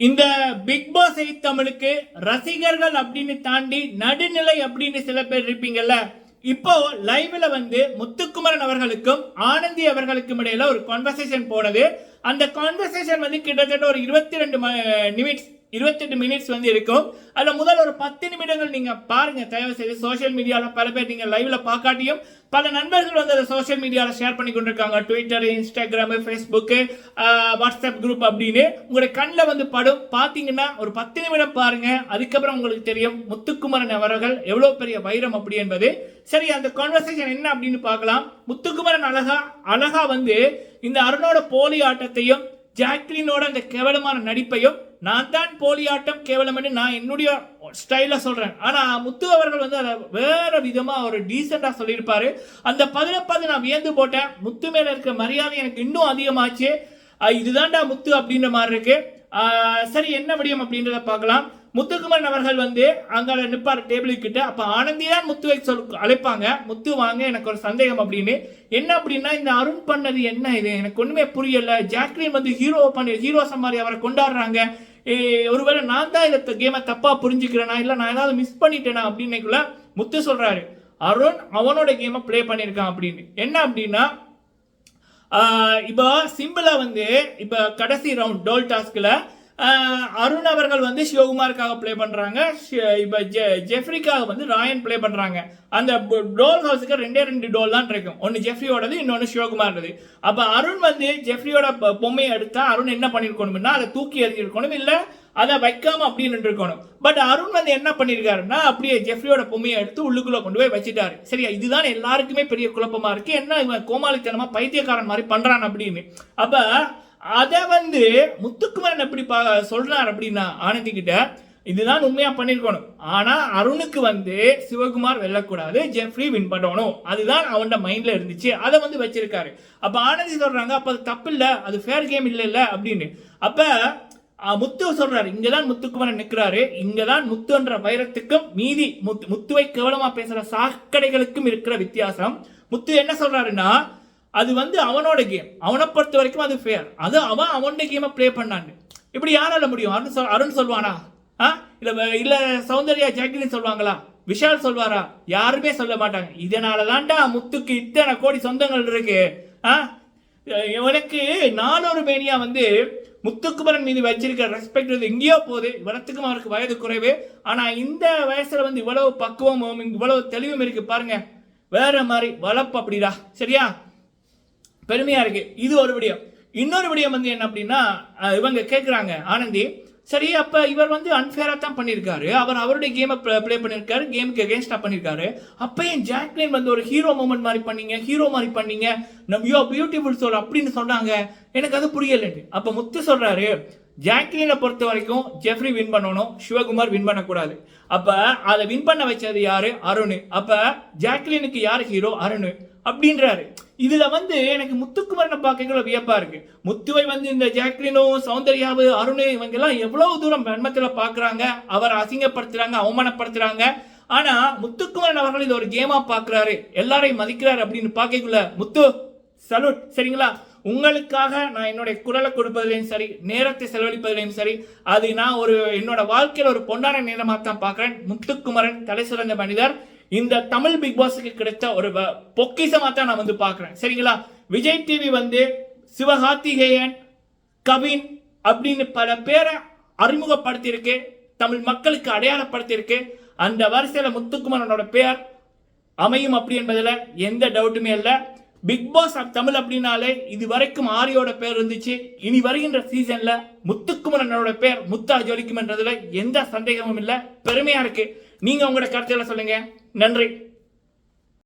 இந்த big pass eight தமிழுக்கு ரசிகர்கள் அப்படின்னு தாண்டி நடுநிலை அப்படின்னு சில பேர் இருப்பீங்கல்ல இப்போ லைவ்ல வந்து முத்துக்குமரன் அவர்களுக்கும் ஆனந்தி அவர்களுக்கும் இடையில ஒரு கான்வர்சேஷன் போனது. அந்த கான்வர்சேஷன் வந்து கிட்டத்தட்ட ஒரு இருபத்தி ரெண்டு நிமிட்ஸ் இருபத்தெட்டு மினிட்ஸ் வந்து இருக்கும். அதில் முதல் ஒரு பத்து நிமிடங்கள் நீங்கள் பாருங்கள் தயவு செய்து சோஷியல் மீடியாவில் பல பேர் நீங்கள் லைவ்ல பார்க்காட்டியும் பல நண்பர்கள் வந்து அதை சோஷியல் மீடியாவில் ஷேர் பண்ணி கொண்டிருக்காங்க. Twitter Instagram Facebook WhatsApp group அப்படின்னு. உங்களுடைய கண்ணில் வந்து படும். பார்த்தீங்கன்னா ஒரு பத்து நிமிடம் பாருங்கள் அதுக்கப்புறம் உங்களுக்கு தெரியும் முத்துக்குமரன் அவர்கள் எவ்வளோ பெரிய வைரம் அப்படி என்பது. சரி அந்த கான்வர்சேஷன் என்ன அப்படின்னு பார்க்கலாம். முத்துக்குமரன் அழகா அழகா வந்து இந்த அருணோட போலி ஆட்டத்தையும் ஜாக்லினோட அந்த கேவலமான நடிப்பையும் நான் தான் போலி ஆட்டம் கேவலம்னு நான் என்னுடைய ஸ்டைலில் சொல்கிறேன் ஆனால் முத்து அவர்கள் வந்து அதை வேறு விதமாக ஒரு டீசெண்டாக சொல்லியிருப்பார். அந்த பதில பார்த்து நான் வியந்து போட்டேன். முத்து மேலே இருக்க மரியாதை எனக்கு இன்னும் அதிகமாச்சு. இதுதான்டா முத்து அப்படின்ற மாதிரி இருக்கு. சரி என்ன விடியம் அப்படின்றத பார்க்கலாம். முத்துக்குமரன் அவர்கள் வந்து அங்கே நிற்பார் டேபிளுக்கு கிட்ட. அப்ப ஆனந்தி தான் முத்துவை சொல் அழைப்பாங்க. முத்து வாங்க எனக்கு ஒரு சந்தேகம் அப்படின்னு. என்ன அப்படின்னா இந்த அருண் பண்ணது என்ன இது? எனக்கு ஒன்றுமே புரியல. ஜாக்லின் வந்து ஹீரோ பண்ணி ஹீரோஸ் மாதிரி அவரை கொண்டாடுறாங்க. ஒருவேளை நான் தான் இந்த கேமை தப்பாக புரிஞ்சுக்கிறேனா? இல்லை நான் ஏதாவது மிஸ் பண்ணிட்டேனா அப்படின்னுக்குள்ள முத்து சொல்கிறாரு அருண் அவனோட கேமை ப்ளே பண்ணியிருக்கான் அப்படின்னு. என்ன அப்படின்னா இப்போ சிம்பிளாக வந்து இப்போ கடைசி ரவுண்ட் டோல் டாஸ்கில் அருண் அவர்கள் வந்து சிவகுமாருக்காக ப்ளே பண்ணுறாங்க இப்போ ஜெ- ஜெஃப்ரிக்காக வந்து ராயன் ப்ளே பண்ணுறாங்க அந்த டோல் ஹவுஸுக்கு ரெண்டே ரெண்டு டோல் தான் இருக்கும். ஒன்று ஜெஃப்ரியோடது இன்னொன்று சிவகுமாரோடது. அப்போ அருண் வந்து ஜெஃப்ரியோட பொம்மையை எடுத்தால் அருண் என்ன பண்ணியிருக்கணும்னா அதை தூக்கி எறிஞ்சிருக்கணும். இல்லை அதை வைக்காம அப்படின்னு இருக்கணும் பட் அருண் வந்து என்ன பண்ணியிருக்காருன்னா அப்படியே ஜெஃப்ரியோட பொம்மையை எடுத்து உள்ளுக்குள்ளே கொண்டு போய் வச்சுட்டாரு. சரியா? இதுதான் எல்லாருக்குமே பெரிய குழப்பமாக இருக்குது என்ன இவன் கோமாளித்தனமாக பைத்தியக்காரன் மாதிரி பண்ணுறான் அப்படின்னு. அப்போ அதை வந்து முத்துக்குமரன் எப்படி பா சொல்றார் அப்படின்னா ஆனந்தி கிட்ட இதுதான் உண்மையா பண்ணிருக்கணும். ஆனா அருணுக்கு வந்து சிவகுமார் வெல்லக்கூடாது ஜெஃப்ரி வின் பண்ணணும். அதுதான் அவனோட மைண்ட்ல இருந்துச்சு. அதை வந்து வச்சிருக்காரு. அப்ப ஆனந்தி சொல்றாங்க அப்ப அது தப்பு இல்ல அது ஃபேர் கேம் இல்ல இல்ல அப்படின்னு. அப்ப முத்து சொல்றாரு இங்கதான் முத்துக்குமரன் நிக்கிறாரு. இங்கதான் முத்துன்ற வைரத்துக்கும் மீதி முத்து முத்துவை கேவலமா பேசுற சாக்கடைகளுக்கும் இருக்கிற வித்தியாசம். முத்து என்ன சொல்றாருன்னா அது வந்து அவனோட கேம் அவனை பொறுத்த வரைக்கும் அது ஃபேர் அது அவன் அவனோட கேமை ப்ளே பண்ணான்னு. இப்படி யாரால முடியும்? அருண் சொல் அருண் சொல்வானா? ஆ? இல்லை இல்லை சௌந்தர்யா ஜாக்லின் சொல்லுவாங்களா விஷால் சொல்வாரா? யாருமே சொல்ல மாட்டாங்க. இதனால தான்டா முத்துக்கு இத்தனை கோடி சொந்தங்கள் இருக்கு. ஆ? இவனுக்கு நானூறு மேனியா வந்து முத்துக்குமரன் மீது வச்சிருக்கிற ரெஸ்பெக்ட் வந்து எங்கேயோ போகுது. இவரத்துக்கும் அவருக்கு வயது குறைவு. ஆனால் இந்த வயசில் வந்து இவ்வளவு பக்குவமும் இவ்வளவு தெளிவும் இருக்கு பாருங்க. வேற மாதிரி வளப்பு அப்படிடா. சரியா? பெருமையாக இருக்குது இது ஒரு விடயம். இன்னொரு விடயம் வந்து என்ன அப்படின்னா இவங்க கேட்குறாங்க ஆனந்தி சரி அப்போ இவர் வந்து அன்ஃபேராக தான் பண்ணியிருக்காரு அவர் அவருடைய கேமை ப்ளே பண்ணியிருக்காரு கேமுக்கு அகேன்ஸ்டாக பண்ணியிருக்காரு அப்போ ஏன் ஜாக்லின் வந்து ஒரு ஹீரோ மூமெண்ட் மாதிரி பண்ணீங்க? ஹீரோ மாதிரி பண்ணீங்க? நம் யூ பியூட்டிஃபுல் சோல் அப்படின்னு சொன்னாங்க. எனக்கு அது புரியலன்னு அப்போ முத்து சொல்கிறாரு ஜாக்லினை பொறுத்த வரைக்கும் ஜெஃப்ரி வின் பண்ணணும் சிவகுமார் வின் பண்ணக்கூடாது. அப்போ அதை வின் பண்ண வச்சது யாரு? அருண். அப்போ ஜாக்லினுக்கு யார் ஹீரோ அருண். அப்படின்றாரு. இதுல வந்து எனக்கு முத்துக்குமரனை பார்க்கல வியப்பா இருக்கு. முத்துவை வந்து இந்த ஜாக்லினும் சௌந்தர்யாவு அருணு இவங்க எல்லாம் எவ்வளவு தூரம் வன்மத்துல பாக்குறாங்க அவரை அசிங்கப்படுத்துறாங்க அவமானப்படுத்துறாங்க. ஆனா முத்துக்குமரன் அவர்கள் இதை ஒரு கேமா பாக்குறாரு. எல்லாரையும் மதிக்கிறாரு அப்படின்னு பார்க்கக்குள்ள முத்து சலூட் சரிங்களா? உங்களுக்காக நான் என்னுடைய குரலை கொடுப்பதிலையும் சரி நேரத்தை செலவழிப்பதிலையும் சரி அது நான் ஒரு என்னோட வாழ்க்கையில் ஒரு பொன்னான நேரமாக தான் பார்க்குறேன் முத்துக்குமரன் தலை சிறந்த மனிதர். இந்த தமிழ் பிக் பாஸுக்கு கிடைத்த ஒரு வ- தான் நான் வந்து பார்க்குறேன். சரிங்களா? விஜய் டிவி வந்து சிவகார்த்திகேயன் கவின் அப்படின்னு பல பேரை அறிமுகப்படுத்தியிருக்கு தமிழ் மக்களுக்கு அடையாளப்படுத்தியிருக்கு. அந்த வரிசையில் முத்துக்குமரனோட பெயர் அமையும் அப்படி என்பதில் எந்த டவுட்டுமே இல்லை. பிக் பாஸ் தமிழ் அப்படின்னாலே இது வரைக்கும் ஆரியோட பேர் இருந்துச்சு. இனி வருகின்ற சீசன்ல முத்துக்குமரனோட பேர் முத்தா ஜொலிக்கும் என்றதுல எந்த சந்தேகமும் இல்லை. பெருமையா இருக்கு. நீங்க உங்களோட கருத்துக்களை சொல்லுங்க. நன்றி.